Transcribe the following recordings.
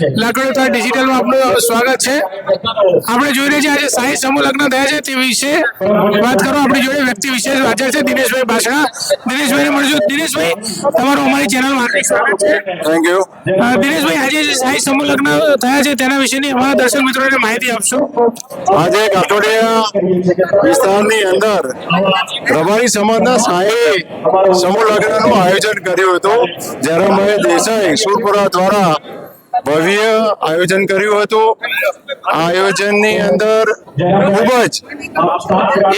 લાકડોતા ડિજિટલમાં આપનું સ્વાગત છે. આપણે જોઈ રહ્યા છીએ આજે સાઈ સમૂહ લગ્ન થયા છે તે વિશે વાત કરો આપણી જોડે વ્યક્તિ વિશેષ હાજર છે દિનેશભાઈ બાસણા. દિનેશભાઈને મળજો દિનેશભાઈ તમારું અમારી ચેનલમાં હાર્દિક સ્વાગત છે. થેન્ક યુ દિનેશભાઈ આજે જે સાઈ સમૂહ લગ્ન થયા છે તેના વિશેની અમારા દર્શક મિત્રોને માહિતી આપશો. આજે કાટોડિયા વિસ્તારની અંદર રબારી સમાજના સાંઈ સમૂહ લગ્નનું આયોજન કર્યું હતું. જ્યારે અમે દેસાઈ સુરપુરા દ્વારા ભવ્ય આયોજન કર્યું હતું. આ આયોજનની અંદર ખૂબ જ.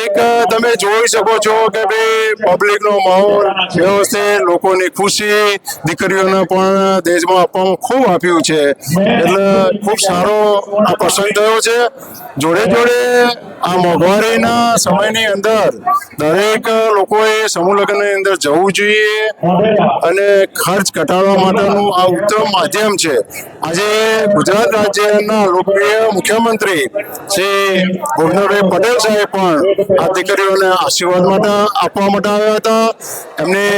એક તમે જોઈ શકો છો કે ભાઈ પબ્લિકનો માહોલ વ્યવસ્થિત લોકોની ખુશી, દીકરીઓને પણ દેશમાં આપવામાં ખૂબ આપ્યું છે. એટલે ખૂબ સારો આ પ્રસંગ થયો છે. જોડે જોડે આ મોંઘવારીના સમયની અંદર દરેક લોકોએ સમૂહ લગ્નની અંદર જવું જોઈએ અને ખર્ચ ઘટાડવા માટેનું આ ઉત્તમ માધ્યમ છે. આજે ગુજરાત રાજ્યના લોકપ્રિય મુખ્યમંત્રી શ્રી ભૂપેન્દ્રભાઈ પટેલ સાહેબ પણ આ દીકરીઓને આશીર્વાદ માટે આપવા માટે આવ્યા હતા. એમને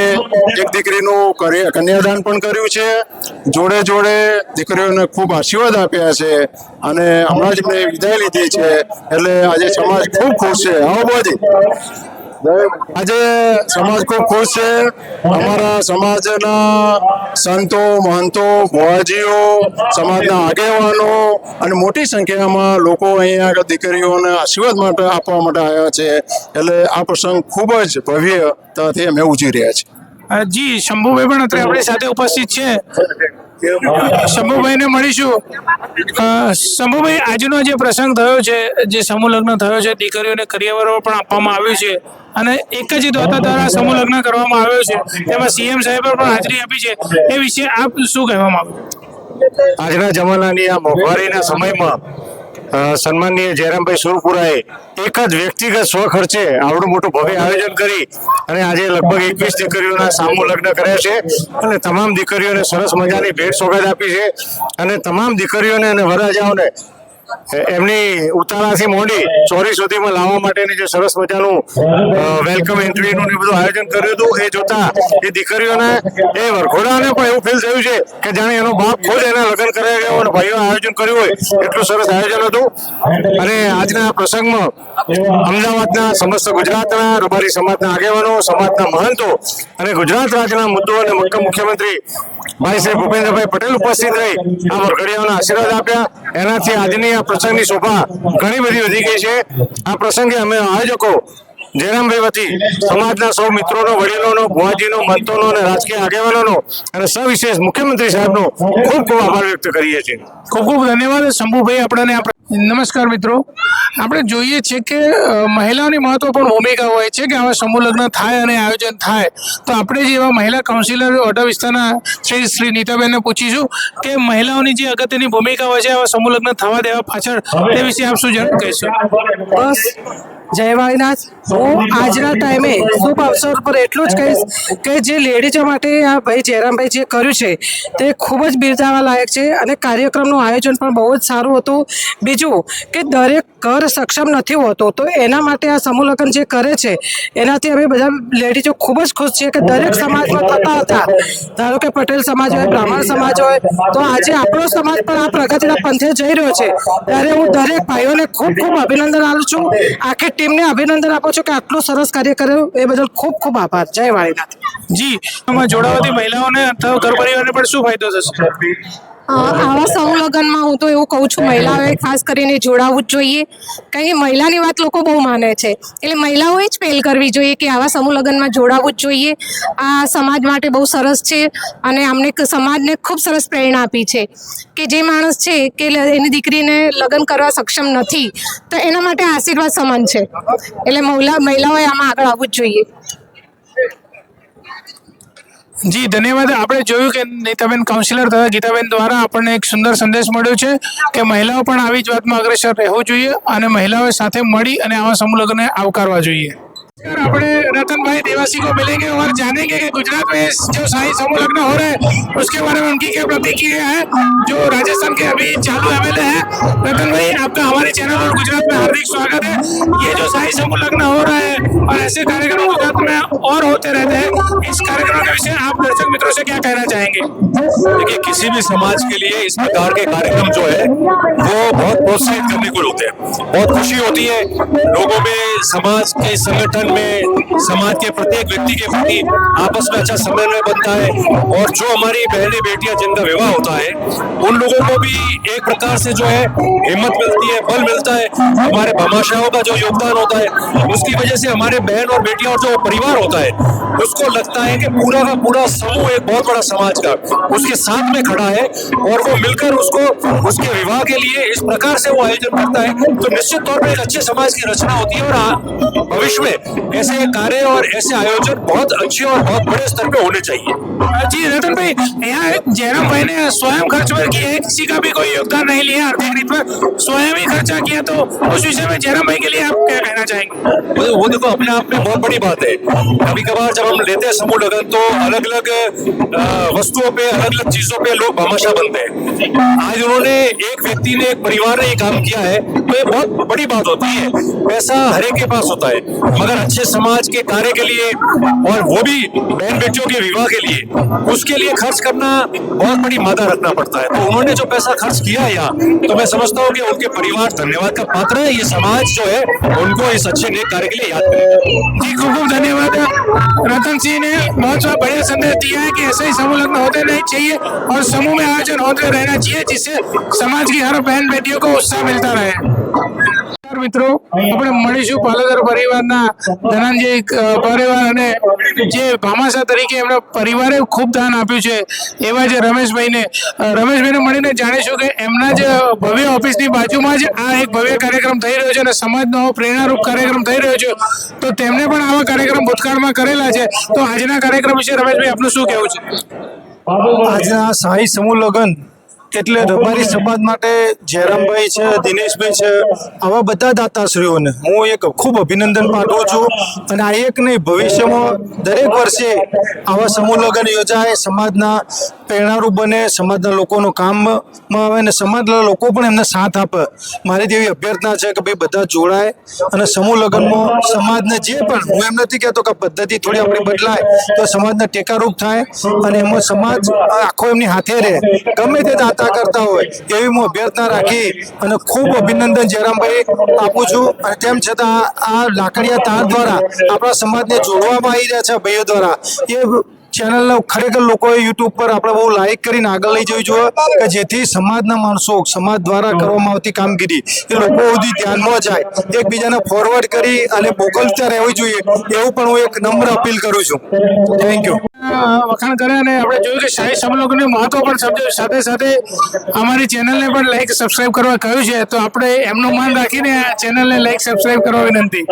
એક દીકરીનું કરી- કન્યાદાન પણ કર્યું છે. જોડે જોડે દીકરીઓને ખૂબ આશીર્વાદ આપ્યા છે અને હમણાં જ એમને વિદાય લીધી છે. એટલે આજે સમાજ ખૂબ ખુશ છે. આવો બધી. આજે સમાજ ખૂબ ખુશ છે. અમારા સમાજના સંતો, મહંતો, ભુવાજીઓ, સમાજના આગેવાનો અને મોટી સંખ્યામાં લોકો અહીંયા દીકરીઓને આશીર્વાદ માટે આપવા માટે આવ્યા છે. એટલે આ પ્રસંગ ખૂબ જ ભવ્યતાથી અમે ઉજવી રહ્યા છીએ. જી, શંભુભાઈ પણ અત્યારે આપણી સાથે ઉપસ્થિત છે. શંભુભાઈને મળીશું. શંભુભાઈ, આજનો જે પ્રસંગ થયો છે, જે સમૂહ લગ્ન થયો છે, દીકરીઓને કરિયાવરો પણ આપવામાં આવ્યું છે અને એક જ દાતા દ્વારા સમૂહ લગ્ન કરવામાં આવ્યો છે. તેમાં સીએમ સાહેબે પણ હાજરી આપી છે. એ વિશે આપ શું કહેવામાં આવ્યું આજના જમાનાની આ મોંઘવારીના સમયમાં સન્માનીય જયરામભાઈ સુરપુરાએ એક જ વ્યક્તિગત સ્વખર્ચે આવડું મોટું ભવ્ય આયોજન કરી અને આજે લગભગ એકવીસ દીકરીઓના સામૂહ લગ્ન કર્યા છે અને તમામ દીકરીઓને સરસ મજાની ભેટ સોગાદ આપી છે અને તમામ દીકરીઓને અને વરરાજાઓને એમની ઉતારાથી મોડી ચોરી સુધીમાં લાવવા માટેની જે સરસ મજાનું વેલકમ એન્ટ્રીનું ને બધું આયોજન કર્યું હતું, એ જોતા એ દીકરીઓને, એ વરઘોડાને પણ એવું ફીલ થયું છે કે જાણે એનો બાપ ખુદ એના લગ્ન કરાવી ગયો અને ભાઈઓ આયોજન કર્યું હોય, એટલું સરસ આયોજન હતું. અને આજના પ્રસંગમાં અમદાવાદના સમસ્ત ગુજરાતના, રબારી સમાજના આગેવાનો, સમાજના મહંતો અને ગુજરાત રાજ્યના મુદ્દો અને મુખ્યમંત્રી ભાઈ શ્રી ભૂપેન્દ્રભાઈ પટેલ ઉપસ્થિત રહી. આ વરઘડીયાઓના આશીર્વાદ આપ્યા. એનાથી આજની આ પ્રસંગની શોભા ઘણી બધી વધી ગઈ છે. આ પ્રસંગે અમે આયોજકો જયરામભાઈ વતી, સમાજના સૌ મિત્રોનો, વડીલોનો, ભુવાજીનો મંતોનો અને રાજકીય આગેવાનોનો અને સવિશેષ મુખ્યમંત્રી સાહેબનો ખૂબ ખૂબ આભાર વ્યક્ત કરીએ છીએ. ખૂબ ખૂબ ધન્યવાદ. શંભુભાઈ, આપણને નમસ્કાર મિત્રો. આપણે જોઈએ છે કે મહિલાઓની મહત્વપૂર્ણ ભૂમિકા હોય છે કે આવા સમૂહ લગ્ન થાય અને આયોજન થાય. તો આપણે જે એવા મહિલા કાઉન્સિલર ઓઢા વિસ્તારના શ્રી શ્રી નીતાબેનને પૂછીશું કે મહિલાઓની જે અગત્યની ભૂમિકા હોય છે આવા સમૂહ લગ્ન થવા દેવા પાછળ તે વિશે આપ શું જણ કહીશું? બસ. જય વાળીનાથ. હું આજના ટાઈમે શુભ અવસર પર એટલું જ કહીશ કે જે લેડીઝો માટે આ ભાઈ જયરામભાઈ જે કર્યું છે તે ખૂબ જ બિરદાવવા લાયક છે અને કાર્યક્રમનું આયોજન પણ બહુ જ સારું હતું. બીજું કે દરેક ઘર સક્ષમ નથી હોતો, તો એના માટે આ સમૂહ લગ્ન જે કરે છે, એનાથી અમે બધા લેડીઝો ખૂબ જ ખુશ છીએ કે દરેક સમાજમાં થતા હતા. ધારો કે પટેલ સમાજ હોય, બ્રાહ્મણ સમાજ હોય, તો આજે આપણો સમાજ પણ આ પ્રગતિના પંથે જઈ રહ્યો છે. ત્યારે હું દરેક ભાઈઓને ખૂબ ખૂબ અભિનંદન આપું છું. આખી ટીમને અભિનંદન આપું છું કે આટલું સરસ કાર્ય કર્યું. એ બદલ ખૂબ ખૂબ આભાર. જય વાળીનાથ. જી જોડાવાથી મહિલાઓને અથવા ઘર પરિવારને પણ શું ફાયદો થશે? આવા લગ્નમાં હું તો એવું કહું છું, મહિલાઓએ ખાસ કરીને જોડાવવું જ જોઈએ. કારણ કે મહિલાની વાત લોકો બહુ માને છે. એટલે મહિલાઓએ જ પહેલ કરવી જોઈએ કે આવા સમૂહ જોડાવવું જ જોઈએ. આ સમાજ માટે બહુ સરસ છે અને અમને ક- સમાજને ખૂબ સરસ પ્રેરણા આપી છે કે જે માણસ છે કે એની દીકરીને લગ્ન કરવા સક્ષમ નથી, તો એના માટે આશીર્વાદ સમાન છે. એટલે મહિલા, મહિલાઓએ આમાં આગળ આવવું જ જોઈએ. જી, ધન્યવાદ. આપણે જોયું કે નીતાબેન કાઉન્સિલર તથા ગીતાબેન દ્વારા આપણને એક સુંદર સંદેશ મળ્યો છે કે મહિલાઓ પણ આવી જ વાતમાં અગ્રેસર રહેવું જોઈએ અને મહિલાઓ સાથે મળી અને આવા સમૂહ આવકારવા જોઈએ. नमस्कार अपने रतन भाई देवासी को मिलेंगे और जानेंगे कि गुजरात में जो शाही समूह हो रहा है, उसके बारे में उनकी क्या प्रतिक्रिया है, जो राजस्थान के अभी चालू एमएलए है। रतन भाई, आपका हमारे चैनल और गुजरात में हार्दिक स्वागत है। ये जो शाही समूह हो रहा है और ऐसे कार्यक्रम गुजरात में और होते रहते हैं, इस कार्यक्रम के विषय आप दर्शक मित्रों से क्या कहना चाहेंगे? देखिए, किसी भी समाज के लिए इस प्रकार के कार्यक्रम जो है, वो बहुत प्रोत्साहित करने को होते हैं। बहुत खुशी होती है, लोगों में समाज के संगठन में समाज के प्रत्येक व्यक्ति के प्रति आपस में अच्छा समन्वय बनता है और जो हमारी बहनें बेटियाँ जिनका विवाह होता है, उन लोगों को भी एक प्रकार से जो है हिम्मत मिलती है, बल मिलता है। हमारे भामाशाहों का जो योगदान होता है, उसकी वजह से हमारे बहन और बेटियाँ और जो परिवार होता है, उसको लगता है कि पूरा का पूरा समूह एक बहुत बड़ा समाज का उसके साथ में खड़ा है और वो मिलकर उसको, उसके विवाह के लिए इस प्रकार से वो आयोजन करता है। तो निश्चित तौर पर एक अच्छे समाज की रचना होती है और भविष्य में ऐसे कार्य और ऐसे आयोजन बहुत अच्छे और बहुत बड़े स्तर पे होने चाहिए। जी रतन भाई यहाँ जयराम भाई ने स्वयं खर्च पर किया है किसी का भी कोई योगदान नहीं लिया आर्थिक रीत पर स्वयं ही खर्चा किया तो उस विषय में जयराम भाई के लिए आप क्या कहना चाहेंगे? वो देखो अपने आप में बहुत बड़ी बात है। कभी कभार जब हम लेते हैं समूह लगन तो अलग अलग वस्तुओं पे अलग अलग चीज़ों पे लोग भामाशाह बनते हैं। आज उन्होंने एक व्यक्ति ने एक परिवार ने ये काम किया है तो ये बहुत बड़ी बात होती है। पैसा हर के पास होता है मगर अच्छे समाज के कार्य के लिए और वो भी बहन बेटियों के विवाह के लिए, उसके लिए खर्च करना बहुत बड़ी मादा रखना पड़ता है। तो उन्होंने जो पैसा खर्च किया यहाँ तो मैं समझता हूँ कि उनके परिवार धन्यवाद का पात्र है। ये समाज जो है, उनको इस अच्छे नए कार्य के लिए याद करेगा जी, खूब खूब धन्यवाद। रतन सिंह ने बहुत सा बढ़िया संदेश दिया है की ऐसे ही समूह लग्न होते नहीं चाहिए और समूह में आयोजन होते रहना चाहिए, जिससे समाज की हर बहन बेटियों को उत्साह मिलता रहे। મિત્રો આપણે મળીશું પાલોદર પરિવારના ધનંજય પરિવાર અને જે ભામાસા તરીકે એમના પરિવારે ખૂબ દાન આપ્યું છે એવા જે રમેશભાઈને. રમેશભાઈને મળીને જાણીશું કે એમના જે ભવ્ય ઓફિસની બાજુમાં જ આ એક ભવ્ય કાર્યક્રમ થઈ રહ્યો છે અને સમાજનો પ્રેરણારૂપ કાર્યક્રમ થઈ રહ્યો છે. તો તેમને પણ આવા કાર્યક્રમ ભૂતકાળમાં કરેલા છે. તો આજના કાર્યક્રમ વિશે રમેશભાઈ આપનું શું કહેવું છે? આજના શાહી સમૂહ લગ્ન એટલે રબારી સમાજ માટે જયરામભાઈ છે દિનેશભાઈ છે આવા બધા દાતાશ્રીઓને હું એક ખૂબ અભિનંદન પાઠવું છું. અને આ એક નહીં ભવિષ્યમાં દરેક વર્ષે આવા સમૂહ લગ્ન યોજાય સમાજના પ્રેરણારૂપ બને, સમાજના લોકોનું કામમાં આવે અને સમાજના લોકો પણ એમને સાથ આપે. મારી તેવી અભ્યર્થના છે કે ભાઈ બધા જોડાય અને સમૂહ લગ્નમાં સમાજને જે પણ, હું એમ નથી કહેતો કે પદ્ધતિ થોડી આપણી બદલાય, તો સમાજને ટેકારૂપ થાય અને એમાં સમાજ આખો એમની હાથે રહે. ગમે તે દાતા કરતા હોય, એવી હું અભ્યર્થના રાખી અને ખૂબ અભિનંદન જયરામભાઈ આપું છું. અને તેમ છતાં આ લાકડિયા તાર દ્વારા આપણા સમાજને જોડવામાં આવી રહ્યા છે ભાઈઓ દ્વારા. એ ચેનલને ખરેખર લોકોએ યુટ્યુબ પર આપણે બહુ લાઈક કરીને આગળ લઈ જવી જોઈએ કે જેથી સમાજના માણસો, સમાજ દ્વારા કરવામાં આવતી કામગીરી એ લોકો સુધી ધ્યાનમાં જાય. એકબીજાને ફોરવર્ડ કરી અને મોકલતા રહેવું જોઈએ એવું પણ હું એક નમ્ર અપીલ કરું છું. થેન્ક યુ વખાણ કરે અને આપણે જોયું કે શાહી સમલોકનું મહત્વ પણ સમજાવ્યું. સાથે સાથે અમારી ચેનલને પણ લાઈક સબસ્ક્રાઇબ કરવા કહ્યું છે. તો આપણે એમનું માન રાખીને આ ચેનલને લાઈક સબસ્ક્રાઇબ કરવા વિનંતી.